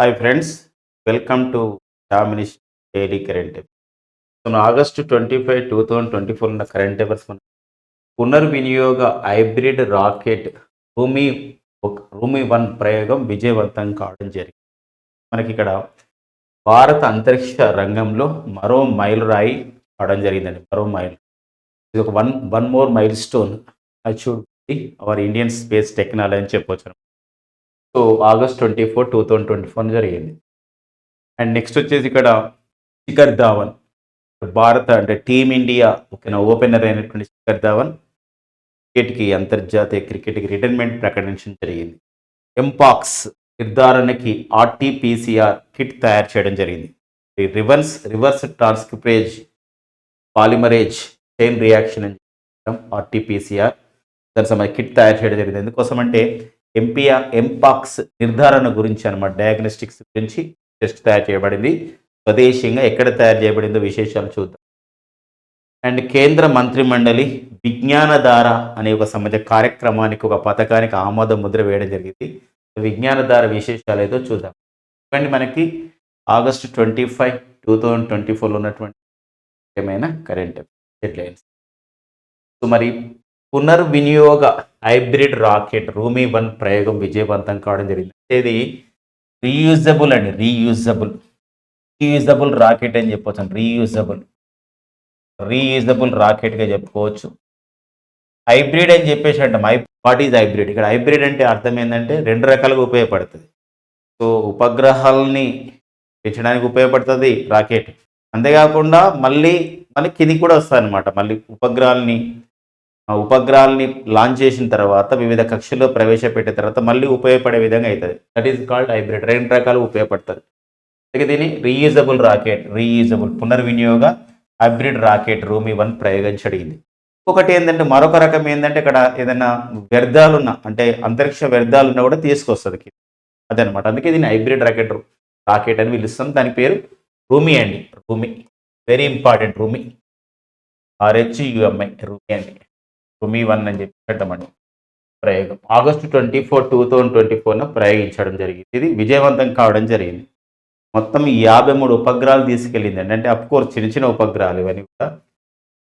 Hi friends welcome to డామినిష్ daily current so August twenty five two thousand twenty four ఉన్న current affairs మన పునర్వినియోగ hybrid rocket భూమి ఒక- భూమి వన్ ప్రయోగం విజయవంతం కావడం జరిగింది. మనకి ఇక్కడ భారత అంతరిక్ష రంగంలో మరో మైలురాయి కావడం జరిగిందండి. మరో మైల్ ఇది ఒక one one more milestone achieved our Indian space technology అని చెప్పొచ్చు. August twenty four two thousand twenty four జరిగింది. అండ్ నెక్స్ట్ వచ్చేసి ఇక్కడ శిఖర్ ధావన్. భారత అంటే టీమిండియా ఓకేనా? ఓపెనర్ అయినటువంటి శిఖర్ ధావన్. క్రికెట్కి అంతర్జాతీయ క్రికెట్కి రిటైర్మెంట్ ప్రకటించడం జరిగింది. ఎంపాక్స్ నిర్ధారణకి ఆర్టీపీసీఆర్ కిట్ తయారు చేయడం జరిగింది. Reverse reverse transcriptase polymerase chain reaction అని ఆర్టీపీసీఆర్ దాని సమయ కిట్ తయారు చేయడం జరిగింది. ఎందుకోసం అంటే ఎంపీఆర్ ఎంపాక్స్ నిర్ధారణ గురించి అనమాట డయాగ్నోస్టిక్స్ గురించి టెస్ట్ తయారు చేయబడింది. స్వదేశీయంగా ఎక్కడ తయారు చేయబడిందో విశేషాలు చూద్దాం. అండ్ కేంద్ర మంత్రి మండలి విజ్ఞానధార అనే ఒక సంబంధ కార్యక్రమానికి ఒక పథకానికి ఆమోద ముద్ర వేయడం జరిగింది. విజ్ఞానధార విశేషాలు ఏదో చూద్దాం. ఇవ్వండి మనకి August twenty five two thousand twenty ఫోర్లో ఉన్నటువంటి ఏమైనా కరెంట్ హెడ్లైన్స్ సో మరి పునర్వినియోగ హైబ్రిడ్ రాకెట్ రూమీ వన్ ప్రయోగం విజయవంతం కావడం జరిగింది. ఇది రీయూజబుల్ అండి రీయూజబుల్. రీయూజబుల్ రాకెట్ అని చెప్పొచ్చు రీయూజబుల్. రీయూజబుల్ రాకెట్గా చెప్పుకోవచ్చు. హైబ్రిడ్ అని చెప్పేసి అంటాం. Hi what is hybrid? ఇక్కడ హైబ్రిడ్ అంటే అర్థం ఏంటంటే రెండు రకాలుగా ఉపయోగపడుతుంది. సో ఉపగ్రహాలని పెంచడానికి ఉపయోగపడుతుంది రాకెట్. అంతేకాకుండా మళ్ళీ మళ్ళీ కిందికి కూడా వస్తుంది అనమాట మళ్ళీ ఉపగ్రహాలని ఉపగ్రహాలని లాంచ్ చేసిన తర్వాత వివిధ కక్షల్లో ప్రవేశపెట్టిన తర్వాత మళ్ళీ ఉపయోగపడే విధంగా అవుతుంది దట్ ఈస్ కాల్డ్ హైబ్రిడ్ రెండు రకాలు ఉపయోగపడుతుంది. అందుకే దీన్ని రీయూజబుల్ రాకెట్ రీయూజబుల్ పునర్వినియోగ హైబ్రిడ్ రాకెట్ రూమి వన్ ప్రయోగించడిగింది ఒకటి ఏంటంటే మరొక రకం ఏంటంటే ఇక్కడ ఏదైనా వ్యర్థాలు ఉన్న అంటే అంతరిక్ష వ్యర్థాలు ఉన్నా కూడా తీసుకొస్తుంది కింద. అదనమాట. అందుకే దీన్ని హైబ్రిడ్ రాకెట్ రాకెట్ అని పిలుస్తాం. దాని పేరు రూమి అండి. RHUMI very important RHUMI RHUMI RHUMI అండి. రూమీ వన్ అని చెప్పి పెట్టమండి ప్రయోగం. August twenty four two thousand twenty ఫోర్న ప్రయోగించడం జరిగింది. ఇది విజయవంతం కావడం జరిగింది. మొత్తం యాభై మూడు ఉపగ్రహాలు తీసుకెళ్ళింది అంటే అఫ్కోర్స్ చిన్న చిన్న ఉపగ్రహాలు ఇవన్నీ కూడా.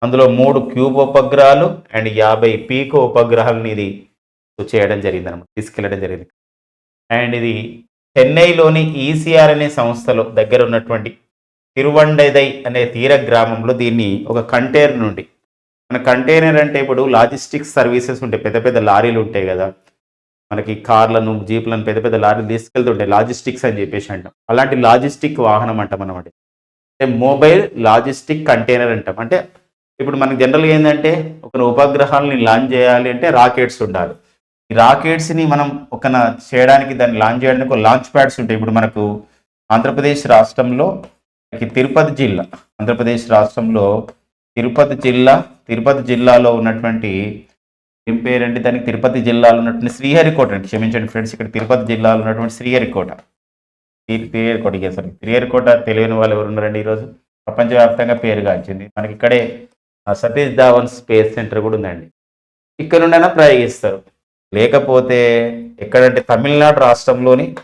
అందులో మూడు క్యూబ్ ఉపగ్రహాలు అండ్ యాభై పీకో ఉపగ్రహాలను ఇది చేయడం జరిగింది అనమాట తీసుకెళ్ళడం జరిగింది. అండ్ ఇది చెన్నైలోని ఈసీఆర్ అనే సంస్థలో దగ్గర ఉన్నటువంటి తిరువండదై అనే తీర గ్రామంలో దీన్ని ఒక కంటైనర్ నుండి మన కంటైనర్ అంటే ఇప్పుడు లాజిస్టిక్స్ సర్వీసెస్ ఉంటాయి పెద్ద పెద్ద లారీలు ఉంటాయి కదా. మనకి కార్లను జీప్లను పెద్ద పెద్ద లారీలు తీసుకెళ్తుంటాయి లాజిస్టిక్స్ అని చెప్పేసి అంటాం. అలాంటి లాజిస్టిక్ వాహనం అంటాం అనమాట అంటే మొబైల్ లాజిస్టిక్ కంటైనర్ అంటాం. అంటే ఇప్పుడు మనకి జనరల్గా ఏంటంటే ఒక ఉపగ్రహాలని లాంచ్ చేయాలి అంటే రాకెట్స్ ఉండాలి. ఈ రాకెట్స్ని మనం ఒక చేయడానికి దాన్ని లాంచ్ చేయడానికి ఒక లాంచ్ ప్యాడ్స్ ఉంటాయి. ఇప్పుడు మనకు ఆంధ్రప్రదేశ్ రాష్ట్రంలో మనకి తిరుపతి జిల్లా ఆంధ్రప్రదేశ్ రాష్ట్రంలో తిరుపతి జిల్లా తిరుపతి జిల్లాలో ఉన్నటువంటి ఏం పేరండి దానికి? తిరుపతి జిల్లాలో ఉన్నటువంటి శ్రీహరికోట అండి. క్షమించండి ఫ్రెండ్స్ ఇక్కడ తిరుపతి జిల్లాలో ఉన్నటువంటి శ్రీహరికోట. శ్రీ- శ్రీహరికోట సారీ శ్రీహరికోట తెలియని వాళ్ళు ఎవరు ఉన్నారండి ఈరోజు? ప్రపంచవ్యాప్తంగా పేరుగాంచింది మనకి ఇక్కడే సతీష్ ధావన్ స్పేస్ సెంటర్ కూడా ఉందండి. ఇక్కడ నుండైనా ప్రయోగిస్తారు. లేకపోతే ఎక్కడంటే తమిళనాడు రాష్ట్రంలోని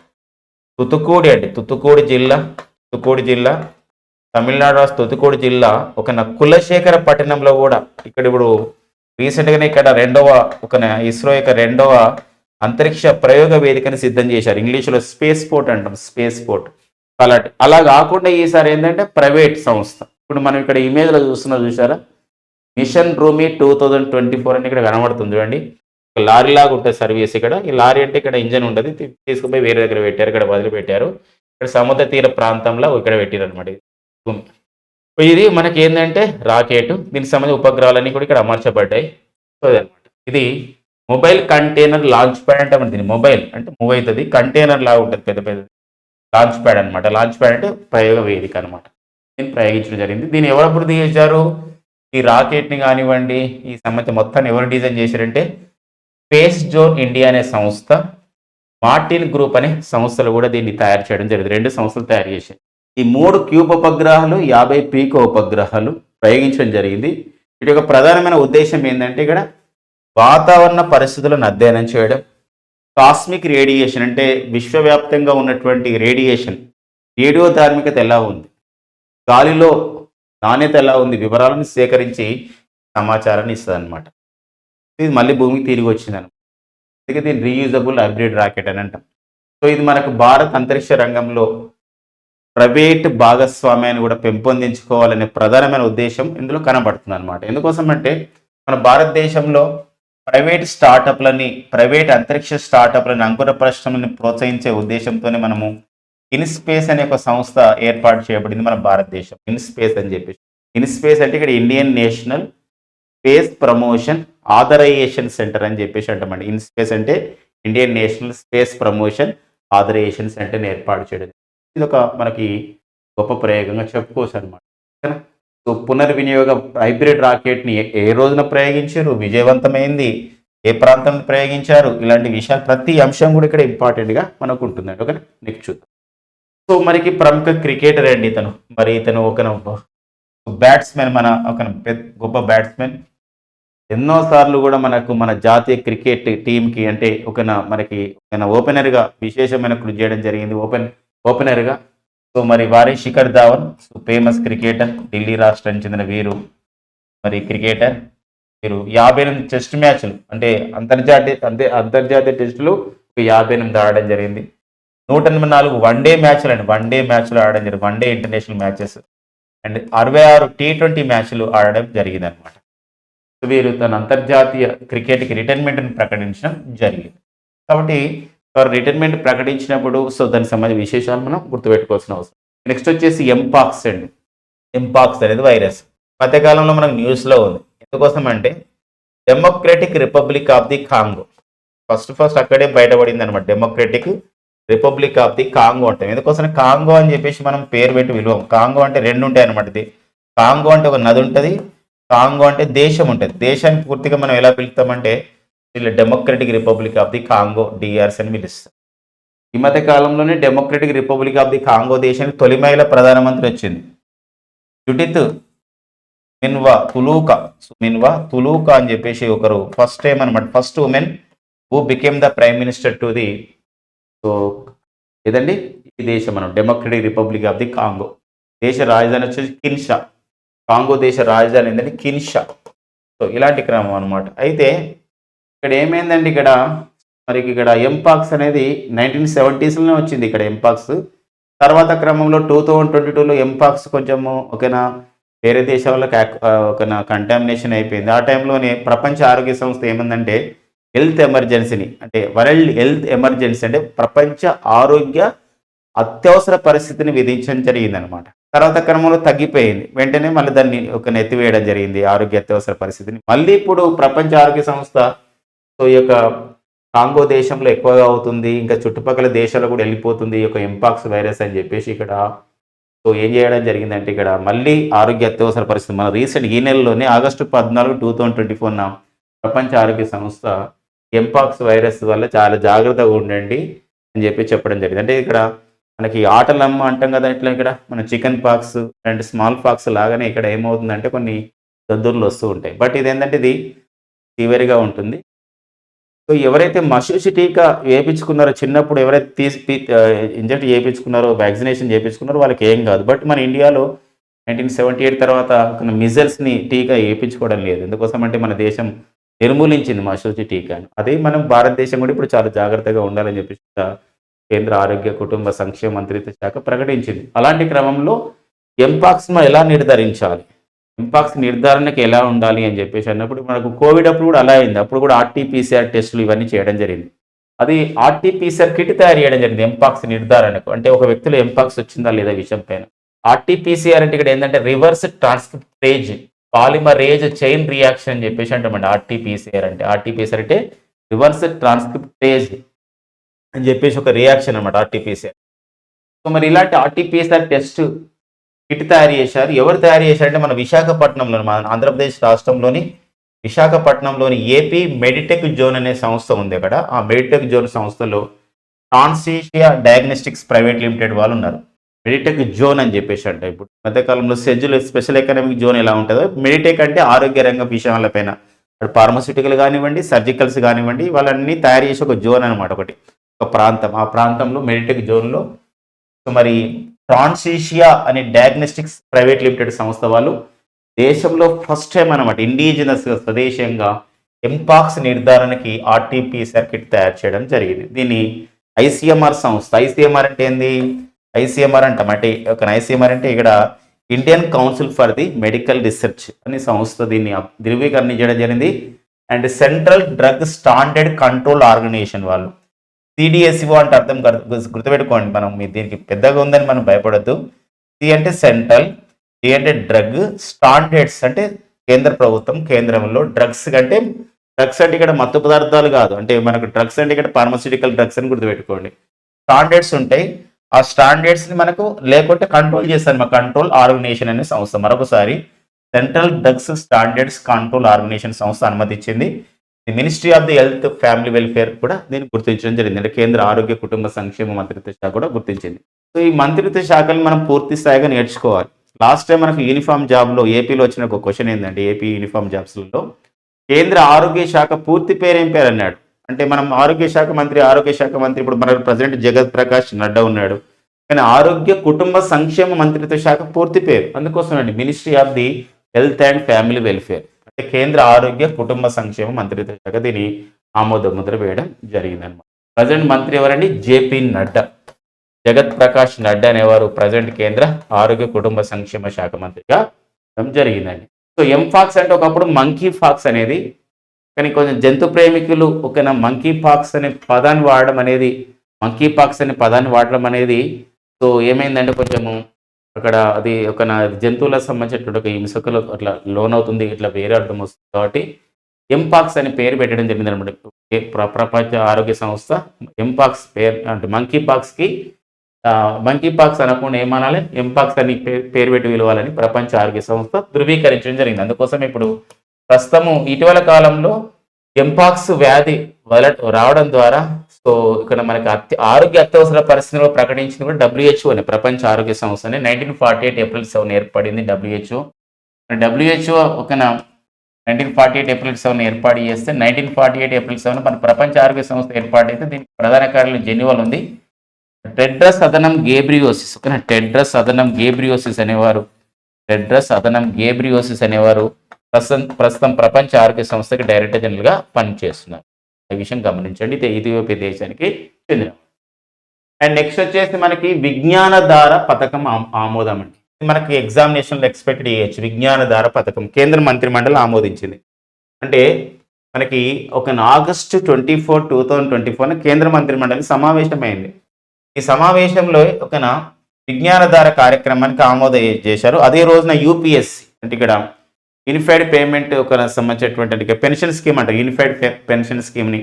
తుతుకూడి అండి. తుతుకూడి జిల్లా తుతుకూడి జిల్లా తమిళనాడు రాష్ట్ర తుతుకూడి జిల్లా ఒక కులశేఖర పట్టణంలో కూడా ఇక్కడ ఇప్పుడు రీసెంట్గానే ఇక్కడ రెండవ ఒక ఇస్రో యొక్క రెండవ అంతరిక్ష ప్రయోగ వేదికని సిద్ధం చేశారు. ఇంగ్లీష్లో స్పేస్ పోర్ట్ అంటాం. స్పేస్ పోర్ట్ అలాంటి అలా కాకుండా ఈసారి ఏంటంటే ప్రైవేట్ సంస్థ. ఇప్పుడు మనం ఇక్కడ ఇమేజ్లో చూస్తున్నా చూసారా mission RHUMI two thousand twenty four అని ఇక్కడ కనబడుతుంది చూడండి. ఒక లారీ లాగా ఉంటుంది సర్వీస్ ఇక్కడ. ఈ లారీ అంటే ఇక్కడ ఇంజన్ ఉంటుంది. తీసుకుపోయి వేరే దగ్గర పెట్టారు. ఇక్కడ వదిలిపెట్టారు. ఇక్కడ సముద్ర తీర ప్రాంతంలో ఇక్కడ పెట్టారు అనమాట ఇది మనకి ఏంటంటే రాకెట్. దీనికి సంబంధించిన ఉపగ్రహాలన్నీ కూడా ఇక్కడ అమర్చబడ్డాయి. సో ఇది మొబైల్ కంటైనర్ లాంచ్ ప్యాడ్ అంటే మనకి మొబైల్ అంటే మూవ్ అవుతుంది. కంటైనర్ లాగా ఉంటుంది పెద్ద పెద్ద లాంచ్ ప్యాడ్ అనమాట లాంచ్ ప్యాడ్ అంటే ప్రయోగ వేదిక అనమాట దీన్ని ప్రయోగించడం జరిగింది. దీన్ని ఎవరు అభివృద్ధి చేశారు ఈ రాకెట్ని కానివ్వండి ఈ సంబంధించిన మొత్తాన్ని ఎవరు డిజైన్ చేశారంటే స్పేస్ జోన్ ఇండియా అనే సంస్థ మార్టిన్ గ్రూప్ అనే సంస్థలు కూడా దీన్ని తయారు చేయడం జరిగింది. రెండు సంస్థలు తయారు చేశాయి. ఈ మూడు క్యూబ్ ఉపగ్రహాలు యాభై పీకో ఉపగ్రహాలు ప్రయోగించడం జరిగింది. వీటి యొక్క ప్రధానమైన ఉద్దేశం ఏంటంటే ఇక్కడ వాతావరణ పరిస్థితులను అధ్యయనం చేయడం కాస్మిక్ రేడియేషన్ అంటే విశ్వవ్యాప్తంగా ఉన్నటువంటి రేడియేషన్ రేడియో ధార్మికత ఎలా ఉంది గాలిలో నాణ్యత ఎలా ఉంది వివరాలను సేకరించి సమాచారాన్ని ఇస్తుంది అనమాట ఇది మళ్ళీ భూమికి తిరిగి వచ్చింది అనమాట అందుకే దీన్ని రీయూజబుల్ హైబ్రిడ్ రాకెట్ అని అంటాం. సో ఇది మనకు భారత్ అంతరిక్ష రంగంలో ప్రైవేట్ భాగస్వామ్యాన్ని కూడా పెంపొందించుకోవాలనే ప్రధానమైన ఉద్దేశం ఇందులో కనబడుతుంది అనమాట ఎందుకోసం అంటే మన భారతదేశంలో ప్రైవేట్ స్టార్టప్లని ప్రైవేట్ అంతరిక్ష స్టార్టప్లని అంకుర పరిశ్రమని ప్రోత్సహించే ఉద్దేశంతోనే మనము ఇన్స్పేస్ అనే ఒక సంస్థ ఏర్పాటు చేయబడింది మన భారతదేశం. ఇన్స్పేస్ అని చెప్పేసి. ఇన్స్పేస్ అంటే ఇక్కడ Indian National Space Promotion Authorisation Centre అని చెప్పేసి అంటామండి. ఇన్స్పేస్ అంటే Indian National Space Promotion Authorisation సెంటర్ని ఏర్పాటు చేయడం. ఇది ఒక మనకి గొప్ప ప్రయోగంగా చెప్పుకోవచ్చు అనమాట సో పునర్వినియోగ హైబ్రిడ్ రాకెట్ని ఏ- ఏ రోజున ప్రయోగించారు? విజయవంతమైంది. ఏ ప్రాంతంలో ప్రయోగించారు? ఇలాంటి విషయాలు ప్రతి అంశం కూడా ఇక్కడ ఇంపార్టెంట్గా మనకు ఉంటుందండి ఓకే నెక్స్ట్ చూద్దాం. సో మనకి ప్రముఖ క్రికెటర్ అండి ఇతను. మరి ఇతను ఒక బ్యాట్స్మెన్ మన ఒక పెద్ద గొప్ప బ్యాట్స్మెన్. ఎన్నోసార్లు కూడా మనకు మన జాతీయ క్రికెట్ టీంకి అంటే ఒక మనకి ఓపెనర్గా విశేషమైన కృషి చేయడం జరిగింది. ఓపెన్ ఓపెనర్గా. సో మరి వారి Shikhar Dhawan so famous cricketer Delhi రాష్ట్రానికి చెందిన వీరు. మరి క్రికెటర్ వీరు యాభై ఎనిమిది టెస్ట్ మ్యాచ్లు అంటే అంతర్జాతీయ అంతే అంతర్జాతీయ టెస్టులు యాభై ఎనిమిది ఆడడం జరిగింది. నూట ఎనభై నాలుగు వన్ డే మ్యాచ్లు అండి వన్ డే మ్యాచ్లు ఆడడం జరిగింది one day international matches. And అరవై ఆరు టీ ట్వంటీ మ్యాచ్లు ఆడడం జరిగింది అనమాట వీరు తన అంతర్జాతీయ క్రికెట్కి రిటైర్మెంట్ని ప్రకటించడం జరిగింది. కాబట్టి వారు రిటైర్మెంట్ ప్రకటించినప్పుడు సో దానికి సంబంధించిన విశేషాలు మనం గుర్తుపెట్టుకోవాల్సిన అవసరం. నెక్స్ట్ వచ్చేసి ఎంపాక్స్ అండి. ఎంపాక్స్ అనేది వైరస్. మధ్యకాలంలో మనకు న్యూస్లో ఉంది. ఎందుకోసం అంటే Democratic Republic of the Congo first first అక్కడే బయటపడింది అనమాట Democratic Republic of the Congo అంటాం. ఎందుకోసం కాంగో అని చెప్పేసి మనం పేరు పెట్టి విలువం. కాంగో అంటే రెండు ఉంటాయి అనమాట ఇది కాంగో అంటే ఒక నది ఉంటుంది. కాంగో అంటే దేశం ఉంటుంది. దేశాన్ని పూర్తిగా మనం ఎలా పిలుస్తామంటే వీళ్ళు Democratic Republic of the Congo DRC అని పిలుస్తారు. ఈ మధ్య కాలంలోనే Democratic Republic of the Congo దేశానికి తొలి మహిళ ప్రధానమంత్రి వచ్చింది. జుడిత్ మిన్వా తులూకా. మిన్వా తులూకా అని చెప్పేసి ఒకరు ఫస్ట్ టైం అనమాట first women who became the prime minister to the so ఏదండి? ఈ దేశం మనం Democratic Republic of the Congo దేశ రాజధాని వచ్చేసి కిన్షా కాంగో దేశ రాజధాని ఏంటంటే కిన్షా సో ఇలాంటి క్రమం అనమాట అయితే ఇక్కడ ఏమైందండి ఇక్కడ? మరి ఇక్కడ ఎంపాక్స్ అనేది నైన్టీన్ సెవెంటీస్లోనే వచ్చింది ఇక్కడ ఎంపాక్స్ తర్వాత క్రమంలో టూ థౌజండ్ ట్వంటీ టూలో ఎంపాక్స్ కొంచెము ఒకనా వేరే దేశాలకు ఒక కంటామినేషన్ అయిపోయింది. ఆ టైంలోనే ప్రపంచ ఆరోగ్య సంస్థ ఏమందంటే హెల్త్ ఎమర్జెన్సీని అంటే వరల్డ్ హెల్త్ ఎమర్జెన్సీ అంటే ప్రపంచ ఆరోగ్య అత్యవసర పరిస్థితిని విధించడం జరిగింది అనమాట తర్వాత క్రమంలో తగ్గిపోయింది. వెంటనే మళ్ళీ దాన్ని ఒక నెత్తివేయడం జరిగింది ఆరోగ్య అత్యవసర పరిస్థితిని. మళ్ళీ ఇప్పుడు ప్రపంచ ఆరోగ్య సంస్థ సో ఈ యొక్క కాంగో దేశంలో ఎక్కువగా అవుతుంది ఇంకా చుట్టుపక్కల దేశాలు కూడా వెళ్ళిపోతుంది ఈ యొక్క ఎంపాక్స్ వైరస్ అని చెప్పేసి ఇక్కడ. సో ఏం చేయడం జరిగిందంటే ఇక్కడ మళ్ళీ ఆరోగ్య అత్యవసర పరిస్థితి. మన రీసెంట్ ఈ నెలలోనే ఆగస్టు పద్నాలుగు టూ థౌజండ్ ట్వంటీ ఫోర్న ప్రపంచ ఆరోగ్య సంస్థ ఎంపాక్స్ వైరస్ వల్ల చాలా జాగ్రత్తగా ఉండండి అని చెప్పి చెప్పడం జరిగింది. అంటే ఇక్కడ మనకి ఆటలమ్మ అంటాం కదా ఇట్లా ఇక్కడ? మన chicken pox and small pox లాగానే ఇక్కడ ఏమవుతుందంటే కొన్ని దద్దుర్లు వస్తూ ఉంటాయి. బట్ ఇది ఏంటంటే ఇది సివియర్గా ఉంటుంది. సో ఎవరైతే మశూసి టీకా వేయించుకున్నారో చిన్నప్పుడు ఎవరైతే తీసి ఇంజెక్ట్ చేయించుకున్నారో వ్యాక్సినేషన్ చేయించుకున్నారో వాళ్ళకి ఏం కాదు. బట్ మన ఇండియాలో నైన్టీన్ సెవెంటీ ఎయిట్ తర్వాత మిజల్స్ని టీకా వేయించుకోవడం లేదు. ఎందుకోసం అంటే మన దేశం నిర్మూలించింది మశూచి టీకాను అదే మనం భారతదేశం కూడా ఇప్పుడు చాలా జాగ్రత్తగా ఉండాలని చెప్పి కేంద్ర ఆరోగ్య కుటుంబ సంక్షేమ మంత్రిత్వ శాఖ ప్రకటించింది. అలాంటి క్రమంలో ఎంపాక్స్ను ఎలా నిర్ధారించాలి? ఎంపాక్స్ నిర్ధారణకి ఎలా ఉండాలి అని చెప్పేసి అన్నప్పుడు మనకు కోవిడ్ అప్పుడు కూడా అలా అయింది. అప్పుడు కూడా ఆర్టీపీసీఆర్ టెస్టులు ఇవన్నీ చేయడం జరిగింది. అది ఆర్టీపీసీఆర్ కిట్ తయారు చేయడం జరిగింది ఎంపాక్స్ నిర్ధారణకు. అంటే ఒక వ్యక్తిలో ఎంపాక్స్ వచ్చిందా లేదా విషయం పైన. ఆర్టీపీసీఆర్ అంటే ఇక్కడ ఏంటంటే reverse transcriptase polymerase chain reaction అని చెప్పేసి అంటామండి ఆర్టీపీసీఆర్ అంటే. ఆర్టీపీసీఆర్ అంటే రివర్స్ ట్రాన్స్క్రిప్టేజ్ అని చెప్పేసి ఒక రియాక్షన్ అనమాట ఆర్టీపీసీఆర్ సో మరి ఇలాంటి ఆర్టీపీసీఆర్ టెస్ట్ కిట్ తయారు చేశారు ఎవరు తయారు చేశారంటే మన విశాఖపట్నంలో మన ఆంధ్రప్రదేశ్ రాష్ట్రంలోని విశాఖపట్నంలోని ఏపీ మెడిటెక్ జోన్ అనే సంస్థ ఉంది అక్కడ. ఆ మెడిటెక్ జోన్ సంస్థలో ట్రాన్స్ఏషియా డయాగ్నోస్టిక్స్ ప్రైవేట్ లిమిటెడ్ వాళ్ళు ఉన్నారు. మెడిటెక్ జోన్ అని చెప్పేసి అంటే ఇప్పుడు. మధ్యకాలంలో సెజ్యుల్ స్పెషల్ ఎకనామిక్ జోన్ ఎలా ఉంటుందో మెడిటెక్ అంటే ఆరోగ్య రంగ విషయాలపైన ఫార్మస్యూటికల్ కానివ్వండి సర్జికల్స్ కానివ్వండి వాళ్ళన్నీ తయారు చేసే ఒక జోన్ అనమాట ఒకటి. ఒక ప్రాంతం. ఆ ప్రాంతంలో మెడిటెక్ జోన్లో మరి ట్రాన్సేషియా అనే డయాగ్నోస్టిక్స్ ప్రైవేట్ లిమిటెడ్ సంస్థ వాళ్ళు దేశంలో ఫస్ట్ టైం అనమాట ఇండిజినస్గా స్వదేశీయంగా ఎంపాక్స్ నిర్ధారణకి ఆర్టీపీ సర్కిట్ తయారు చేయడం జరిగింది. దీన్ని ఐసీఎంఆర్ సంస్థ ఐసీఎంఆర్ అంటే ఏంది? ఐసీఎంఆర్ అంటాం. అంటే ఒక ఐసీఎంఆర్ అంటే ఇక్కడ Indian Council for the Medical Research అనే సంస్థ దీన్ని ధృవీకరణ చేయడం జరిగింది. And Central Drug Standard Control Organisation వాళ్ళు సిడిఎస్ఓ అంటే అర్థం గుర్తు- గుర్తుపెట్టుకోండి మనం మీ దీనికి పెద్దగా ఉందని మనం భయపడద్దు. సి అంటే సెంట్రల్ డి అంటే డ్రగ్ స్టాండర్డ్స్ అంటే కేంద్ర ప్రభుత్వం కేంద్రంలో డ్రగ్స్ కంటే డ్రగ్స్ అంటే ఇక్కడ మత్తు పదార్థాలు కాదు. అంటే మనకు డ్రగ్స్ అంటే ఇక్కడ ఫార్మస్యూటికల్ డ్రగ్స్ అని గుర్తుపెట్టుకోండి. స్టాండర్డ్స్ ఉంటాయి. ఆ స్టాండర్డ్స్ని మనకు లేకుంటే కంట్రోల్ చేస్తారు. మా కంట్రోల్ ఆర్గనైజేషన్ అనే సంస్థ. మరొకసారి Central Drugs Standards Control Organisation సంస్థ అనుమతించింది. The Ministry of the Health Family Welfare కూడా దీన్ని గుర్తించడం జరిగింది. అంటే కేంద్ర ఆరోగ్య కుటుంబ సంక్షేమ మంత్రిత్వ శాఖ కూడా గుర్తించింది. సో ఈ మంత్రిత్వ శాఖని మనం పూర్తి స్థాయిగా నేర్చుకోవాలి. లాస్ట్ టైం మనకు యూనిఫామ్ జాబ్లో ఏపీలో వచ్చిన ఒక క్వశ్చన్ ఏంటంటే ఏపీ యూనిఫామ్ జాబ్స్లలో కేంద్ర ఆరోగ్య శాఖ పూర్తి పేరు ఏం పేరు అన్నాడు. అంటే మనం ఆరోగ్య శాఖ మంత్రి ఆరోగ్య శాఖ మంత్రి ఇప్పుడు మన ప్రజెంట్ జగత్ ప్రకాష్ నడ్డా ఉన్నాడు. కానీ ఆరోగ్య కుటుంబ సంక్షేమ మంత్రిత్వ శాఖ పూర్తి పేరు. అందుకోసం అండి Ministry of the Health and Family Welfare కేంద్ర ఆరోగ్య కుటుంబ సంక్షేమ మంత్రిత్వ శాఖ దీని ఆమోద ముద్ర వేయడం జరిగిందనమాట ప్రజెంట్ మంత్రి ఎవరండి? జేపీ నడ్డా. జగత్ ప్రకాష్ నడ్డా అనేవారు ప్రజెంట్ కేంద్ర ఆరోగ్య కుటుంబ సంక్షేమ శాఖ మంత్రిగా జరిగిందండి. సో ఎంఫాక్స్ అంటే ఒకప్పుడు మంకీ ఫాక్స్ అనేది కానీ కొంచెం జంతు ప్రేమికులు ఒకనా మంకీ పాక్స్ అనే పదాన్ని వాడడం అనేది మంకీ పాక్స్ అనే పదాన్ని వాడడం అనేది సో ఏమైందంటే కొంచెము అక్కడ అది ఒక నా జంతువులకు సంబంధించినటువంటి ఒక హింసకులు అట్లా లోన్ అవుతుంది ఇట్లా వేరే అర్థం వస్తుంది కాబట్టి ఎంపాక్స్ అనే పేరు పెట్టడం జరిగింది అనమాట ప్రపంచ ఆరోగ్య సంస్థ ఎంపాక్స్ పేరు అంటే మంకీ పాక్స్కి మంకీ పాక్స్ అనకుండా ఏమనాలి? ఎంపాక్స్ అని పేరు పెట్టి విలువాలని ప్రపంచ ఆరోగ్య సంస్థ ధృవీకరించడం జరిగింది. అందుకోసం ఇప్పుడు ప్రస్తుతము ఇటీవల కాలంలో ఎంపాక్స్ వ్యాధి వల రావడం ద్వారా సో ఇక్కడ మనకి అత్య ఆరోగ్య అత్యవసర పరిస్థితుల్లో ప్రకటించింది కూడా డబ్ల్యూహెచ్ఓ అనే ప్రపంచ ఆరోగ్య సంస్థ అని nineteen forty eight April seven ఏర్పడింది డబ్ల్యూహెచ్ఓ డబ్ల్యూహెచ్ఓ ఒక nineteen forty eight April seven ఏర్పాటు చేస్తే nineteen forty eight April seven మన ప్రపంచ ఆరోగ్య సంస్థ ఏర్పాటు అయితే దీనికి ప్రధాన కార్యాలయం జెన్యువల్ ఉంది. టెడ్రస్ అదనం గేబ్రియోసిస్ ఓకేనా టెడ్రస్ అదనం గేబ్రియోసిస్ అనేవారు. టెడ్రస్ అదనం గేబ్రియోసిస్ అనేవారు. ప్రస్తుతం ప్రస్తుతం ప్రపంచ ఆరోగ్య సంస్థకి డైరెక్టర్ జనరల్గా పనిచేస్తున్నారు. ఈ విషయం గమనించండి. ఇది ఇథియోపియా దేశానికి చెందిన అండ్ నెక్స్ట్ వచ్చేసి మనకి విజ్ఞానధార పథకం ఆమోదం అండి. ఇది మనకి ఎగ్జామినేషన్లో ఎక్స్పెక్ట్ చేయొచ్చు విజ్ఞానధార పథకం కేంద్ర మంత్రిమండలి ఆమోదించింది. అంటే మనకి ఒక August twenty four two thousand twenty ఫోర్న కేంద్ర మంత్రిమండలి సమావేశమైంది. ఈ సమావేశంలో ఒక విజ్ఞానధార కార్యక్రమానికి ఆమోద చేశారు. అదే రోజున యూపీఎస్సి అంటే ఇక్కడ యూనిఫైడ్ పేమెంట్ ఒక సంబంధించినటువంటి పెన్షన్ స్కీమ్ అంటారు. యూనిఫైడ్ పెన్షన్ స్కీమ్ని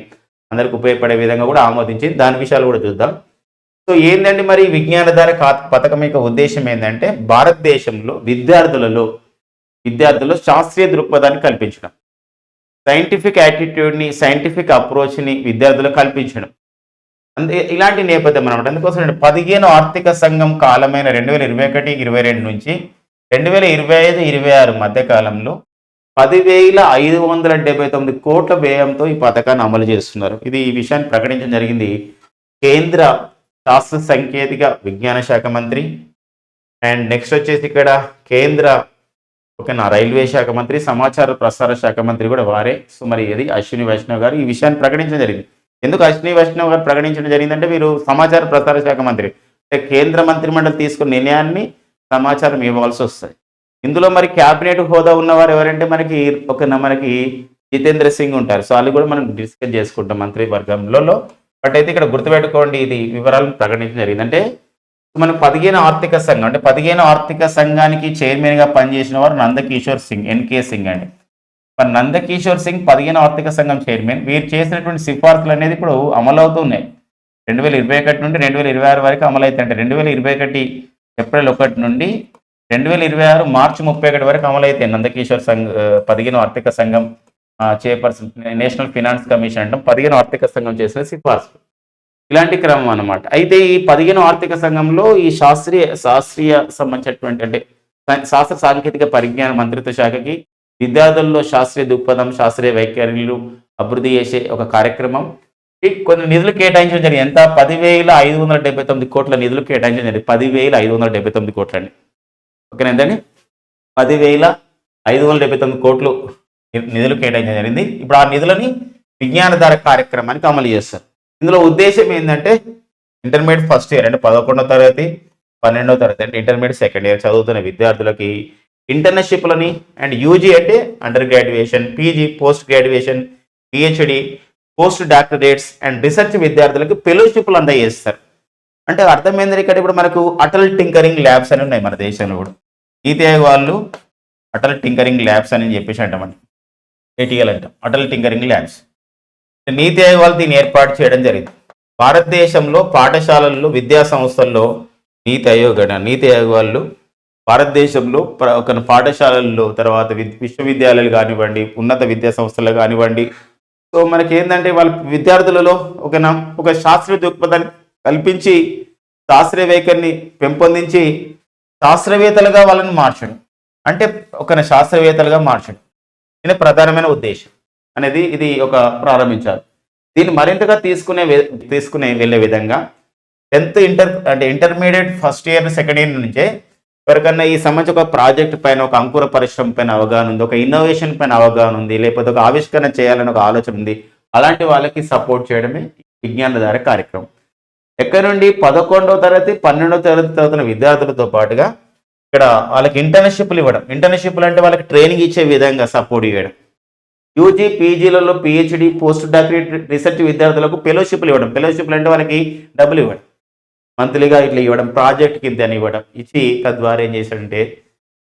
అందరికి ఉపయోగపడే విధంగా కూడా ఆమోదించింది. దాని విషయాలు కూడా చూద్దాం. సో ఏంటంటే మరి ఈ విజ్ఞానధార పథకం యొక్క ఉద్దేశం ఏంటంటే భారతదేశంలో విద్యార్థులలో విద్యార్థుల్లో శాస్త్రీయ దృక్పథాన్ని కల్పించడం. సైంటిఫిక్ యాటిట్యూడ్ని సైంటిఫిక్ అప్రోచ్ని విద్యార్థులకు కల్పించడం. అంతే ఇలాంటి నేపథ్యం అనమాట అందుకోసం పదిహేను ఆర్థిక సంఘం కాలమైన రెండు వేల ఇరవై ఒకటి ఇరవై రెండు నుంచి రెండు వేల ఇరవై ఐదు ఇరవై ఆరు మధ్యకాలంలో పదివేల ఐదు వందల డెబ్బై తొమ్మిది కోట్ల వ్యయంతో ఈ పథకాన్ని అమలు చేస్తున్నారు. ఇది ఈ విషయాన్ని ప్రకటించడం జరిగింది. కేంద్ర శాస్త్ర సాంకేతిక విజ్ఞాన శాఖ మంత్రి. అండ్ నెక్స్ట్ వచ్చేసి ఇక్కడ కేంద్ర ఓకేనా నా రైల్వే శాఖ మంత్రి సమాచార ప్రసార శాఖ మంత్రి కూడా వారే. సో మరి ఇది అశ్విని వైష్ణవ్ గారు ఈ విషయాన్ని ప్రకటించడం జరిగింది. ఎందుకు అశ్విని వైష్ణవ్ గారు ప్రకటించడం జరిగిందంటే వీరు సమాచార ప్రసార శాఖ మంత్రి. అంటే కేంద్ర మంత్రిమండలి తీసుకున్న నిర్ణయాన్ని సమాచారం ఇవ్వాల్సి వస్తుంది ఇందులో మరి క్యాబినెట్ హోదా ఉన్నవారు ఎవరంటే మనకి ఒక మనకి జితేంద్ర సింగ్ ఉంటారు. సో వాళ్ళు కూడా మనం డిస్కస్ చేసుకుంటాం మంత్రి వర్గంలో బట్ అయితే ఇక్కడ గుర్తుపెట్టుకోండి ఇది వివరాలను ప్రకటించడం జరిగింది. అంటే మనం పదిహేను ఆర్థిక సంఘం అంటే పదిహేను ఆర్థిక సంఘానికి చైర్మన్గా పనిచేసిన వారు నందకిషోర్ సింగ్ ఎన్కే సింగ్ అండి. మరి నందకిషోర్ సింగ్ పదిహేను ఆర్థిక సంఘం చైర్మన్. వీరు చేసినటువంటి సిఫార్సులు అనేది ఇప్పుడు అమలు అవుతున్నాయి రెండు వేల ఇరవై ఒకటి నుండి రెండు వేల ఇరవై ఆరు వరకు అమలు అవుతాయంటే రెండు వేల ఇరవై ఒకటి ఏప్రిల్ ఒకటి నుండి రెండు వేల ఇరవై ఆరు మార్చి ముప్పై ఒకటి వరకు అమలు అవుతాయి నందకిషోర్ సంఘ పదిహేను ఆర్థిక సంఘం చైర్పర్సన్ నేషనల్ ఫినాన్స్ కమిషన్ అంటే పదిహేను ఆర్థిక సంఘం చేసిన సిఫార్సు. ఇలాంటి క్రమం అన్నమాట. అయితే ఈ పదిహేను ఆర్థిక సంఘంలో ఈ శాస్త్రీయ శాస్త్రీయ సంబంధించినటువంటి అంటే శాస్త్ర సాంకేతిక పరిజ్ఞాన మంత్రిత్వ శాఖకి విద్యార్థుల్లో శాస్త్రీయ దృక్పథం శాస్త్రీయ వైఖరిలు అభివృద్ధి చేసే ఒక కార్యక్రమం. కొన్ని నిధులు కేటాయించడం జరిగింది. ఎంత? పదివేల ఐదు వందల డెబ్బై తొమ్మిది కోట్ల నిధులు కేటాయించడం జరిగింది. పదివేల ఐదు వందల డెబ్బై తొమ్మిది కోట్లండి. ఓకేనా ఎంతండి పదివేల ఐదు వందల డెబ్బై తొమ్మిది కోట్లు నిధులు కేటాయించడం జరిగింది. ఇప్పుడు ఆ నిధులని విజ్ఞానధార కార్యక్రమానికి అమలు చేస్తారు. ఇందులో ఉద్దేశం ఏంటంటే ఇంటర్మీడియట్ ఫస్ట్ ఇయర్ అంటే పదకొండో తరగతి పన్నెండో తరగతి అంటే ఇంటర్మీడియట్ సెకండ్ ఇయర్ చదువుతున్న విద్యార్థులకి ఇంటర్న్షిప్లని అండ్ యూజీ అంటే under graduation PG post graduation PhD post doctorates and research విద్యార్థులకు ఫెలోషిప్లు అందజేస్తారు. అంటే అర్థమైంది ఇక్కడ ఇప్పుడు మనకు అటల్ టింకరింగ్ ల్యాబ్స్ అని ఉన్నాయి మన దేశంలో కూడా. నీతి ఆయోగ్ వాళ్ళు అటల్ టింకరింగ్ ల్యాబ్స్ అని చెప్పేసి అంటామండి ఏటీఎల్ అంటాం. Atal tinkering labs. నీతి ఆయోగ్ వాళ్ళు దీన్ని ఏర్పాటు చేయడం జరిగింది. భారతదేశంలో పాఠశాలల్లో విద్యా సంస్థల్లో నీతి ఆయోగ్ నీతి ఆయోగ్ వాళ్ళు భారతదేశంలో ఒక పాఠశాలల్లో తర్వాత విశ్వవిద్యాలయాలు కానివ్వండి ఉన్నత విద్యా సంస్థలు కానివ్వండి సో మనకి ఏంటంటే వాళ్ళ విద్యార్థులలో ఒక ఒక శాస్త్రీయ దృక్పథాన్ని కల్పించి శాస్త్రవేత్తని పెంపొందించి శాస్త్రవేత్తలుగా వాళ్ళని మార్చడం. అంటే ఒక శాస్త్రవేత్తలుగా మార్చడం. ఇది ప్రధానమైన ఉద్దేశం అనేది ఇది ఒక ప్రారంభించారు దీన్ని మరింతగా తీసుకునే తీసుకునే వెళ్ళే విధంగా టెన్త్ ఇంటర్ అంటే intermediate first year second year నుంచే ఎవరికన్నా ఈ సంబంధించి ఒక ప్రాజెక్ట్ పైన ఒక అంకుర పరిశ్రమ పైన అవగాహన ఉంది ఒక ఇన్నోవేషన్ పైన అవగాహన ఉంది లేకపోతే ఒక ఆవిష్కరణ చేయాలని ఒక ఆలోచన ఉంది అలాంటి వాళ్ళకి సపోర్ట్ చేయడమే విజ్ఞానధార కార్యక్రమం. ఎక్కడి నుండి పదకొండవ తరగతి పన్నెండవ తరగతి చదువుతున్న విద్యార్థులతో పాటుగా ఇక్కడ వాళ్ళకి ఇంటర్న్షిప్లు ఇవ్వడం ఇంటర్న్షిప్లు అంటే వాళ్ళకి ట్రైనింగ్ ఇచ్చే విధంగా సపోర్ట్ చేయడం యూజీ పీజీలలో పిహెచ్డి పోస్ట్ డాక్టరేట్ రీసెర్చ్ విద్యార్థులకు ఫెలోషిప్లు ఇవ్వడం. ఫెలోషిప్లు అంటే వాళ్ళకి డబ్బులు ఇవ్వడం. మంత్లీగా ఇట్లా ఇవ్వడం ప్రాజెక్ట్ కింద అని ఇవ్వడం ఇచ్చి తద్వారా ఏం చేశాడంటే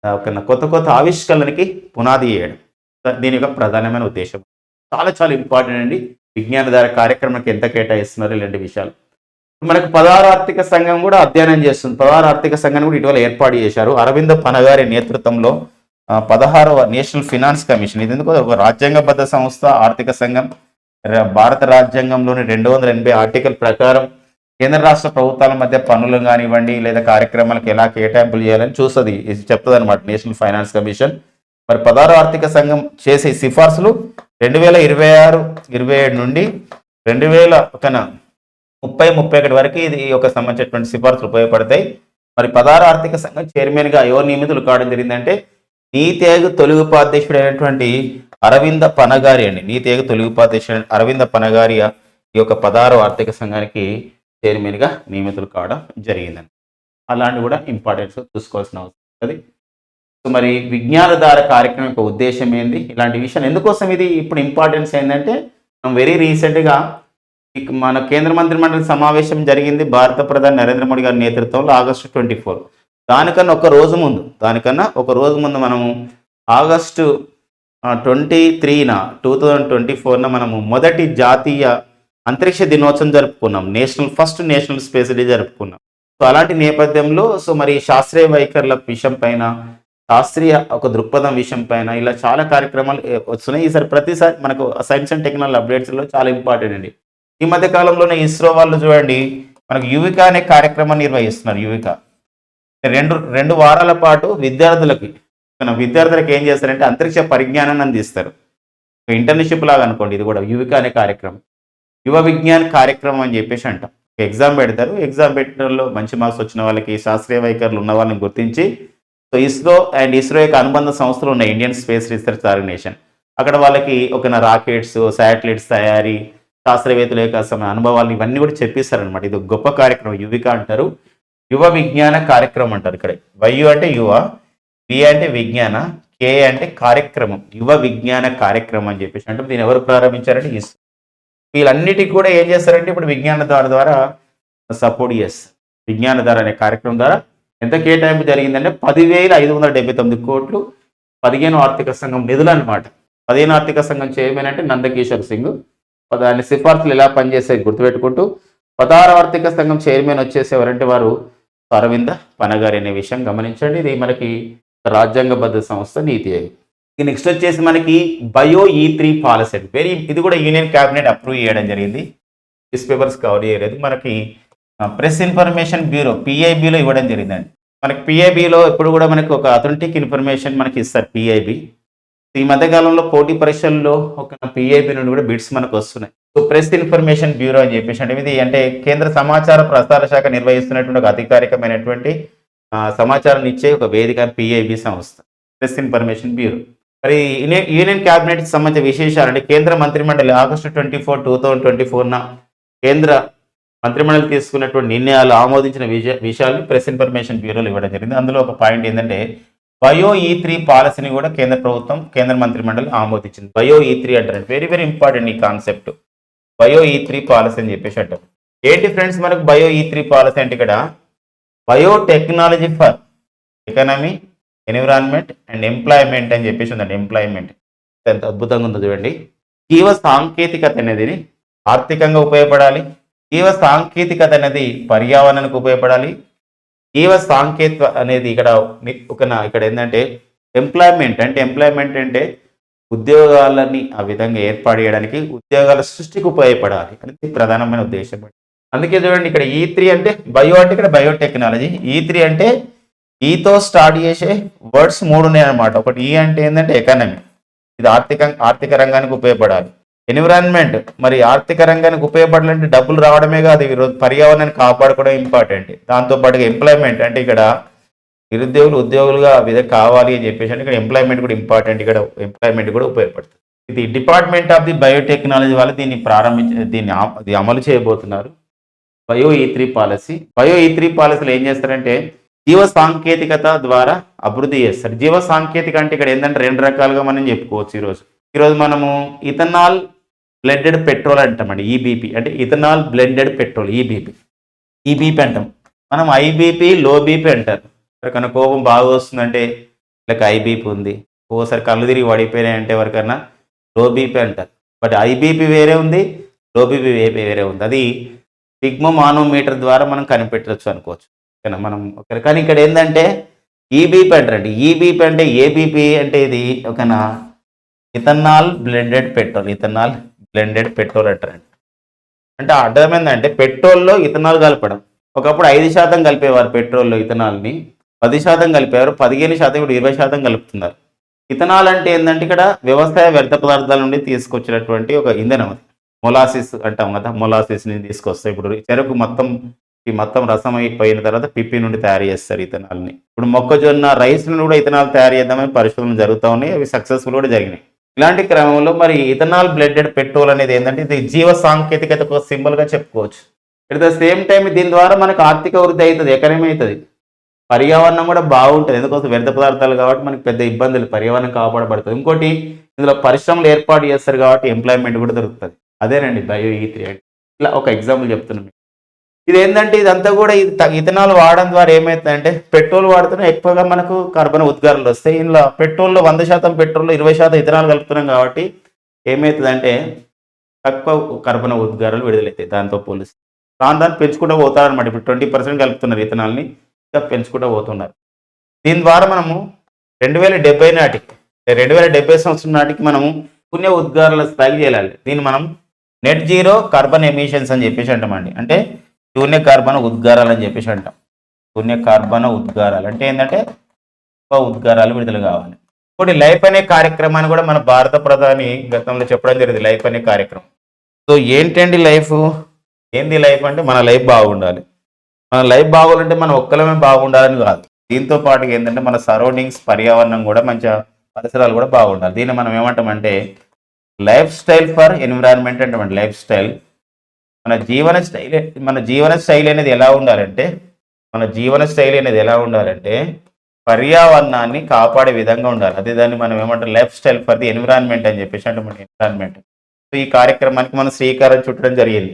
ఒక కొత్త కొత్త ఆవిష్కరణకి పునాది వేయడం. దీని యొక్క ప్రధానమైన ఉద్దేశం. చాలా చాలా ఇంపార్టెంట్ అండి. విజ్ఞానధార కార్యక్రమానికి ఎంత కేటాయిస్తున్నారు ఇలాంటి విషయాలు. మనకు పదహారు ఆర్థిక సంఘం కూడా అధ్యయనం చేస్తుంది. పదహారు ఆర్థిక సంఘం కూడా ఇటీవల ఏర్పాటు చేశారు. అరవింద పనగారి నేతృత్వంలో పదహారవ నేషనల్ ఫినాన్స్ కమిషన్. ఇది ఎందుకు ఒక రాజ్యాంగబద్ధ సంస్థ ఆర్థిక సంఘం. భారత రాజ్యాంగంలోని రెండు వందల ఎనభై ఆర్టికల్ ప్రకారం కేంద్ర రాష్ట్ర ప్రభుత్వాల మధ్య పనులు కానివ్వండి లేదా కార్యక్రమాలకు ఎలా కేటాయింపులు చేయాలని చూస్తుంది. ఇది చెప్తుంది అనమాట నేషనల్ ఫైనాన్స్ కమిషన్. మరి పదహారు ఆర్థిక సంఘం చేసే సిఫార్సులు రెండు వేల ఇరవై ఆరు ఇరవై ఏడు నుండి రెండు వేల ఒక ముప్పై ముప్పై ఒకటి వరకు ఇది ఒక సంబంధించినటువంటి సిఫార్సులు ఉపయోగపడతాయి. మరి పదహారు ఆర్థిక సంఘం చైర్మన్గా ఎవరు నియమితులు కావడం జరిగిందంటే నీతి ఆయోగ్ తొలి ఉపాధ్యక్షుడైనటువంటి అరవింద పనగారి అండి. నీతి ఆయోగ్ తొలి ఉపాధ్యక్షుడు అరవింద పనగారి ఈ యొక్క పదహారు ఆర్థిక సంఘానికి చైర్మన్గా నియమితులు కావడం జరిగిందండి. అలాంటి కూడా ఇంపార్టెన్స్ చూసుకోవాల్సిన అవసరం ఉంటుంది సో మరి విజ్ఞానధార కార్యక్రమం యొక్క ఉద్దేశం ఏంది? ఇలాంటి విషయాలు ఎందుకోసం ఇది ఇప్పుడు ఇంపార్టెన్స్ ఏంటంటే మనం వెరీ రీసెంట్గా మన కేంద్ర మంత్రి మండలి సమావేశం జరిగింది భారత ప్రధాని నరేంద్ర మోడీ గారి నేతృత్వంలో ఆగస్టు ట్వంటీ ఫోర్. దానికన్నా ఒక రోజు ముందు దానికన్నా ఒక రోజు ముందు మనము ఆగస్టు ట్వంటీ త్రీన టూ థౌజండ్ ట్వంటీ ఫోర్న మనము మొదటి జాతీయ అంతరిక్ష దినోత్సవం జరుపుకున్నాం. National first national space day జరుపుకున్నాం. సో అలాంటి నేపథ్యంలో సో మరి శాస్త్రీయ వైఖరుల విషయం పైన శాస్త్రీయ ఒక దృక్పథం విషయం పైన ఇలా చాలా కార్యక్రమాలు వస్తున్నాయి. ఈసారి ప్రతిసారి మనకు సైన్స్ అండ్ టెక్నాలజీ అప్డేట్స్లో చాలా ఇంపార్టెంట్ అండి. ఈ మధ్య కాలంలోనే ఇస్రో వాళ్ళు చూడండి మనకు యువిక అనే కార్యక్రమాన్ని నిర్వహిస్తున్నారు యువిక. రెండు రెండు వారాల పాటు విద్యార్థులకి మన విద్యార్థులకు ఏం చేస్తారంటే అంతరిక్ష పరిజ్ఞానాన్ని అందిస్తారు. ఇంటర్న్షిప్ లాగా అనుకోండి ఇది కూడా యువిక అనే కార్యక్రమం. యువ విజ్ఞాన్ కార్యక్రమం అని చెప్పేసి అంటాం. ఎగ్జామ్ పెడతారు. ఎగ్జామ్ పెట్టడంలో మంచి మార్క్స్ వచ్చిన వాళ్ళకి శాస్త్రీయ వైఖరులు ఉన్న వాళ్ళని గుర్తించి సో ఇస్రో అండ్ ఇస్రో యొక్క అనుబంధ సంస్థలు ఉన్నాయి. ఇండియన్ స్పేస్ రీసెర్చ్ ఆర్గనైజేషన్ అక్కడ వాళ్ళకి ఒక రాకెట్స్ శాటిలైట్స్ తయారీ శాస్త్రవేత్తల యొక్క అనుభవాలు ఇవన్నీ కూడా చెప్పిస్తారనమాట ఇది ఒక గొప్ప కార్యక్రమం. యువిక అంటారు. యువ విజ్ఞాన కార్యక్రమం అంటారు ఇక్కడ. వయు అంటే యువ వి అంటే విజ్ఞాన కే అంటే కార్యక్రమం. యువ విజ్ఞాన కార్యక్రమం అని చెప్పేసి అంటే దీన్ని ఎవరు ప్రారంభించారంటే ఇస్రో. వీళ్ళన్నిటికీ కూడా ఏం చేస్తారంటే ఇప్పుడు విజ్ఞానధార ద్వారా సపోర్ట్ చేస్తారు. విజ్ఞానధార అనే కార్యక్రమం ద్వారా ఎంత కేటాయింపు జరిగిందంటే పదివేల ఐదు వందల డెబ్బై తొమ్మిది కోట్లు పదిహేను ఆర్థిక సంఘం నిధులు అనమాట పదిహేను ఆర్థిక సంఘం చైర్మన్ అంటే నందకిషోర్ సింగ్. దాని సిఫార్సులు ఎలా పనిచేస్తాయి గుర్తుపెట్టుకుంటూ పదహారు ఆర్థిక సంఘం చైర్మన్ వచ్చేసి ఎవరంటే వారు అరవింద పనగారి అనే విషయం గమనించండి. ఇది మనకి రాజ్యాంగబద్ధ సంస్థ నీతి ఆయోగ్ నెక్స్ట్ వచ్చేసి మనకి bio E three policy very ఇది కూడా యూనియన్ క్యాబినెట్ అప్రూవ్ చేయడం జరిగింది. న్యూస్ పేపర్స్ కవర్ చేయలేదు. మనకి ప్రెస్ ఇన్ఫర్మేషన్ బ్యూరో పిఐబిలో ఇవ్వడం జరిగిందండి. మనకి పిఐబిలో ఇప్పుడు కూడా మనకి ఒక అథెంటిక్ ఇన్ఫర్మేషన్ మనకి ఇస్తారు పిఐబి ఈ మధ్య కాలంలో పోటీ పరీక్షల్లో ఒక పిఐబి నుండి కూడా బిడ్స్ మనకు వస్తున్నాయి. సో ప్రెస్ ఇన్ఫర్మేషన్ బ్యూరో అని చెప్పేసి అంటే ఇది అంటే కేంద్ర సమాచార ప్రసార శాఖ నిర్వహిస్తున్నటువంటి ఒక అధికారికమైనటువంటి సమాచారాన్ని ఇచ్చే ఒక వేదిక పిఐబి సంస్థ. ప్రెస్ ఇన్ఫర్మేషన్ బ్యూరో మరి యూనియన్ క్యాబినెట్ సంబంధించిన విశేషాలు అంటే కేంద్ర మంత్రిమండలి August twenty four two thousand twenty ఫోర్న కేంద్ర మంత్రిమండలి తీసుకున్నటువంటి నిర్ణయాలు ఆమోదించిన విషయ విషయాలు ప్రెస్ ఇన్ఫర్మేషన్ బ్యూరోలు ఇవ్వడం జరిగింది. అందులో ఒక పాయింట్ ఏంటంటే బయో ఈ త్రీ పాలసీని కూడా కేంద్ర ప్రభుత్వం కేంద్ర మంత్రిమండలి ఆమోదించింది. బయో ఈ త్రీ అంటారు. వెరీ వెరీ ఇంపార్టెంట్ ఈ concept. Bio E three policy అని చెప్పేసి అంటారు. ఏంటి ఫ్రెండ్స్ మనకు బయో ఈ త్రీ పాలసీ అంటే ఇక్కడ biotechnology for economy environment and employment అని చెప్పేసి ఉందండి ఎంప్లాయ్మెంట్. ఎంత అద్భుతంగా ఉందో చూడండి. జీవ సాంకేతికత అనేది ఆర్థికంగా ఉపయోగపడాలి. జీవ సాంకేతికత అనేది పర్యావరణానికి ఉపయోగపడాలి. జీవ సాంకేతిక అనేది ఇక్కడ ఒక ఇక్కడ ఏంటంటే ఎంప్లాయ్మెంట్ అంటే ఎంప్లాయ్మెంట్ అంటే ఉద్యోగాలని ఆ విధంగా ఏర్పాటు చేయడానికి ఉద్యోగాల సృష్టికి ఉపయోగపడాలి. అనేది ప్రధానమైన ఉద్దేశం. అందుకే చూడండి ఇక్కడ ఈ త్రీ అంటే బయో అంటే ఇక్కడ బయోటెక్నాలజీ ఈ త్రీ అంటే ఈతో స్టార్ట్ చేసే వర్డ్స్ మూడు ఉన్నాయి అనమాట ఒకటి ఈ అంటే ఏంటంటే ఎకానమీ. ఇది ఆర్థిక ఆర్థిక రంగానికి ఉపయోగపడాలి. ఎన్విరాన్మెంట్ మరి ఆర్థిక రంగానికి ఉపయోగపడాలంటే డబ్బులు రావడమే కాదు ఈరోజు పర్యావరణాన్ని కాపాడుకోవడం ఇంపార్టెంట్. దాంతోపాటుగా ఎంప్లాయ్మెంట్ అంటే ఇక్కడ నిరుద్యోగులు ఉద్యోగులుగా విధంగా కావాలి అని చెప్పేసి అంటే ఇక్కడ ఎంప్లాయ్మెంట్ కూడా ఇంపార్టెంట్ ఇక్కడ ఎంప్లాయ్మెంట్ కూడా ఉపయోగపడుతుంది. ఇది డిపార్ట్మెంట్ ఆఫ్ ది బయోటెక్నాలజీ వాళ్ళు దీన్ని ప్రారంభించ దీన్ని అమలు చేయబోతున్నారు. Bio E three policy. Bio E three పాలసీలు ఏం చేస్తారంటే జీవ సాంకేతికత ద్వారా అభివృద్ధి చేస్తారు. జీవ సాంకేతిక అంటే ఇక్కడ ఏంటంటే రెండు రకాలుగా మనం చెప్పుకోవచ్చు ఈరోజు. ఈరోజు మనము ఇథనాల్ బ్లెండెడ్ పెట్రోల్ అంటామండి ఈబీపీ అంటే ethanol blended petrol EBP EBP అంటాం. మనం ఐబీపీ లో బీపీ అంటారు. ఎవరికైనా కోపం బాగా వస్తుందంటే వీళ్ళకి ఐబీపీ ఉంది. ఓసారి కళ్ళు తిరిగి పడిపోయినాయంటే ఎవరికైనా లో బీపీ అంటారు. బట్ ఐబీపీ వేరే ఉంది లో బీపీ వేరే ఉంది. అది సిగ్మో మానోమీటర్ ద్వారా మనం కనిపెట్టవచ్చు అనుకోవచ్చు. ఓకేనా? మనం ఓకే కానీ ఇక్కడ ఏంటంటే ఈబీపీ అంటారండి. ఈబీపీ అంటే ఏబీపీ అంటే ఇది ఒకనా ethanol blended petrol. Ethanol blended petrol అంటారండి. అంటే అర్థమైందంటే పెట్రోల్లో ఇథనాల్ కలపడం. ఒకప్పుడు ఐదు శాతం కలిపేవారు పెట్రోల్లో ఇథనాల్ని. పది శాతం కలిపేవారు పదిహేను శాతం ఇప్పుడు ఇరవై శాతం కలుపుతున్నారు. ఇథనాల్ అంటే ఏంటంటే ఇక్కడ వ్యవసాయ వ్యర్థ పదార్థాల నుండి తీసుకొచ్చినటువంటి ఒక ఇంధనం అది. మొలాసిస్ అంటాం కదా మొలాసిస్ని తీసుకొస్తే తీసుకొస్తాయి ఇప్పుడు చెరుకు చెరకు మొత్తం ఈ మొత్తం రసం అయిపోయిన తర్వాత పిప్పి నుండి తయారు చేస్తారు ఇథనాల్ని. ఇప్పుడు మొక్కజొన్న రైస్ నుండి కూడా ఇథనాల్ తయారు చేద్దామని పరిశోధనలు జరుగుతూ ఉన్నాయి. అవి సక్సెస్ఫుల్ కూడా జరిగినాయి. ఇలాంటి క్రమంలో మరి ఇథనాల్ బ్లెండెడ్ పెట్రోల్ అనేది ఏంటంటే ఇది జీవ సాంకేతికత సింబల్గా చెప్పుకోవచ్చు. ఇట్ ద సేమ్ టైం దీని ద్వారా మనకు ఆర్థిక వృద్ధి అవుతుంది ఎకనమీ అవుతుంది. పర్యావరణం కూడా బాగుంటుంది. ఎందుకోసం? వ్యర్థ పదార్థాలు కాబట్టి మనకి పెద్ద ఇబ్బందులు పర్యావరణం కాపాడబడుతుంది. ఇంకోటి ఇందులో పరిశ్రమలు ఏర్పాటు చేస్తారు కాబట్టి ఎంప్లాయ్మెంట్ కూడా దొరుకుతుంది. అదేనండి బయో ఈ త్రీ. ఇలా ఒక ఎగ్జాంపుల్ చెప్తున్నాను ఇది ఏంటంటే ఇదంతా కూడా ఇది ఇథనాల్ వాడడం ద్వారా ఏమవుతుందంటే పెట్రోల్ వాడుతున్నా ఎక్కువగా మనకు కార్బన్ ఉద్గారాలు వస్తాయి. ఇందులో పెట్రోల్లో వంద శాతం పెట్రోల్లో ఇరవై శాతం ఇథనాల్ కలుపుతున్నాం కాబట్టి ఏమవుతుందంటే తక్కువ కార్బన్ ఉద్గారాలు విడుదలవుతాయి దాంతో పోలిస్తే. దాని దాన్ని పెంచుకుంటూ పోతారనమాట ఇప్పుడు ట్వంటీ పర్సెంట్ కలుపుతున్నారు ఇథనాల్ని. ఇంకా పెంచుకుంటూ పోతున్నారు. దీని ద్వారా మనము రెండు వేల డెబ్బై నాటికి రెండు వేల డెబ్బై సంవత్సరం నాటికి మనము పుణ్య ఉద్గారాల స్థాయికి చేయాలి. దీన్ని మనం నెట్ జీరో కార్బన్ ఎమిషన్స్ అని చెప్పేసి అంటామండి. అంటే శూన్య కార్బన ఉద్గారాలు అని చెప్పేసి అంటాం. శూన్య కార్బన ఉద్గారాలు. అంటే ఏంటంటే ఉద్గారాలు విడుదల కావాలి. ఇప్పుడు లైఫ్ అనే కార్యక్రమాన్ని కూడా మన భారత ప్రధాని గతంలో చెప్పడం జరిగింది లైఫ్ అనే కార్యక్రమం. సో ఏంటండి లైఫ్? ఏంది లైఫ్ అంటే మన లైఫ్ బాగుండాలి. మన లైఫ్ బాగుండాలంటే మనం ఒక్కలమే బాగుండాలని కాదు. దీంతో పాటు ఏంటంటే మన సరౌండింగ్స్ పర్యావరణం కూడా మంచిగా పరిసరాలు కూడా బాగుండాలి. దీన్ని మనం ఏమంటామంటే లైఫ్ స్టైల్ ఫర్ ఎన్విరాన్మెంట్ అంటామండి లైఫ్ స్టైల్. మన జీవన స్టైల్ మన జీవన శైలి అనేది ఎలా ఉండాలంటే మన జీవన శైలి అనేది ఎలా ఉండాలంటే పర్యావరణాన్ని కాపాడే విధంగా ఉండాలి. అదే దాన్ని మనం ఏమంటాం lifestyle for the environment అని చెప్పేసి అంటే మన ఎన్విరాన్మెంట్. సో ఈ కార్యక్రమానికి మనం శ్రీకారం చుట్టడం జరిగింది.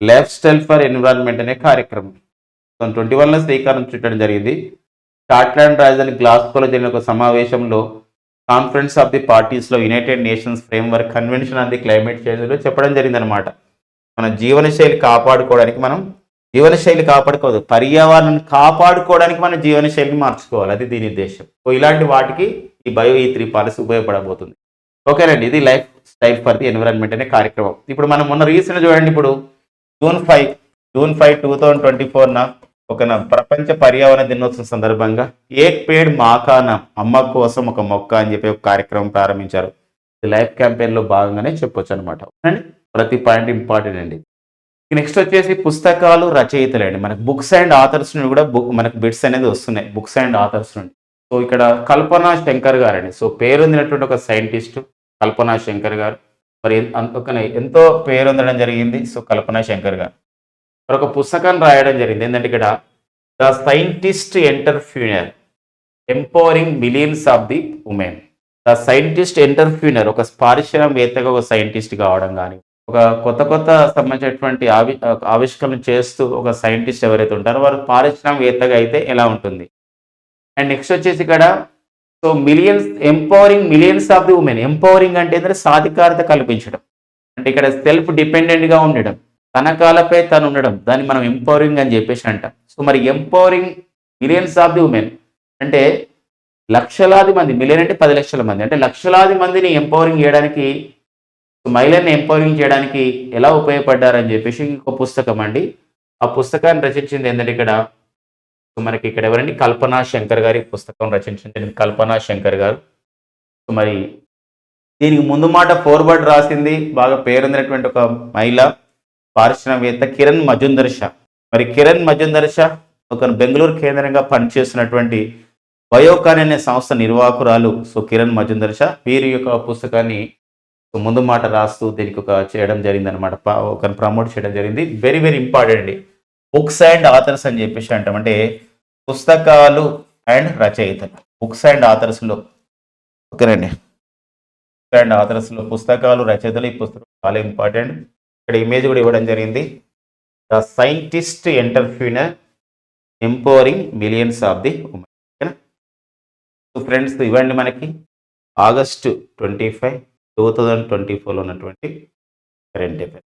లైఫ్ స్టైల్ ఫర్ ఎన్విరాన్మెంట్ అనే కార్యక్రమం. ట్వంటీ వన్లో శ్రీకారం చుట్టడం జరిగింది. స్కాట్లాండ్ రాజధాని గ్లాస్కోలో జరిగిన ఒక సమావేశంలో conference of the పార్టీస్లో United Nations Framework Convention on the Climate చేంజ్లో చెప్పడం జరిగిందనమాట మన జీవనశైలి కాపాడుకోవడానికి మనం జీవనశైలి కాపాడుకోదు పర్యావరణం కాపాడుకోవడానికి మన జీవనశైలిని మార్చుకోవాలి. అది దీని ఉద్దేశం సో ఇలాంటి వాటికి ఈ బయో ఈ త్రీ పాలసీ ఉపయోగపడబోతుంది. ఓకేనండి ఇది lifestyle for the environment అనే కార్యక్రమం. ఇప్పుడు మనం మొన్న రీసెంట్ చూడండి ఇప్పుడు June five June five two thousand twenty ఫోర్న ఒక ప్రపంచ పర్యావరణ దినోత్సవం సందర్భంగా ఏక్ పేడ్ మాకాన అమ్మ కోసం ఒక మొక్క అని చెప్పి ఒక కార్యక్రమం ప్రారంభించారు. ఇది లైఫ్ క్యాంపెయిన్లో భాగంగానే చెప్పొచ్చు అనమాట ప్రతి పాయింట్ ఇంపార్టెంట్ అండి. నెక్స్ట్ వచ్చేసి పుస్తకాలు రచయితలు అండి మనకు బుక్స్ అండ్ ఆథర్స్ నుండి కూడా బుక్ మనకు బిట్స్ అనేది వస్తున్నాయి. బుక్స్ అండ్ ఆథర్స్ నుండి. సో ఇక్కడ కల్పనా శంకర్ గారు అండి సో పేరొందినటువంటి ఒక సైంటిస్ట్ కల్పనా శంకర్ గారు. మరి ఒక ఎంతో పేరొందడం జరిగింది. సో కల్పనా శంకర్ గారు. మరి ఒక పుస్తకాన్ని రాయడం జరిగింది. ఏంటంటే ఇక్కడ the scientist entrepreneur empowering millions of the women. The scientist entrepreneur ఒక పారిశ్రామికవేత్తగా ఒక సైంటిస్ట్ కావడం కానీ ఒక కొత్త కొత్త సంబంధించినటువంటి ఆవి ఆవిష్కరణ చేస్తూ ఒక సైంటిస్ట్ ఎవరైతే ఉంటారో వారు పారిశ్రామికవేత్తగా అయితే ఎలా ఉంటుంది? అండ్ నెక్స్ట్ వచ్చేసి ఇక్కడ so millions empowering millions of the women. Empowering అంటే ఏంటంటే సాధికారత కల్పించడం. అంటే ఇక్కడ సెల్ఫ్ డిపెండెంట్గా ఉండడం. తన కాలపై తను ఉండడం. దాన్ని మనం ఎంపవరింగ్ అని చెప్పేసి అంటాం. సో మరి empowering millions of the women అంటే లక్షలాది మంది మిలియన్ అంటే పది లక్షల మంది. అంటే లక్షలాది మందిని ఎంపవరింగ్ చేయడానికి మహిళల్ని ఎంపవరింగ్ చేయడానికి ఎలా ఉపయోగపడ్డారని చెప్పేసి ఒక పుస్తకం అండి. ఆ పుస్తకాన్ని రచించింది ఏంటంటే ఇక్కడ మనకి ఇక్కడ ఎవరండి? కల్పనా శంకర్ గారి పుస్తకం రచించింది కల్పనా శంకర్ గారు. సో మరి దీనికి ముందు మాట ఫోర్వర్డ్ రాసింది బాగా పేరొందినటువంటి ఒక మహిళ పారిశ్రామికవేత్త కిరణ్ మజుందర్ షా. మరి కిరణ్ మజుందర్ షా ఒక బెంగళూరు కేంద్రంగా పనిచేస్తున్నటువంటి బయోకాన్ అనే సంస్థ నిర్వాహకురాలు. సో కిరణ్ మజుందర్ షా వీరి యొక్క పుస్తకాన్ని ముందు మాట రాస్తూ దీనికి ఒక చేయడం జరిగింది అనమాట ఒక ప్రమోట్ చేయడం జరిగింది. వెరీ వెరీ ఇంపార్టెంట్ అండి బుక్స్ అండ్ ఆథర్స్ అని చెప్పేసి అంటాం. అంటే పుస్తకాలు అండ్ రచయితలు. బుక్స్ అండ్ ఆథర్స్లో ఓకేనండి. బుక్స్ అండ్ ఆథర్స్లో పుస్తకాలు రచయితలు ఈ పుస్తకం చాలా ఇంపార్టెంట్ ఇక్కడ ఇమేజ్ కూడా ఇవ్వడం జరిగింది. The scientist entrepreneur empowering millions of the women ఓకేనా? సో ఫ్రెండ్స్ ఇవ్వండి మనకి. August twenty five two thousand twenty ఫోర్లో ఉన్నటువంటి కరెంట్ అఫైర్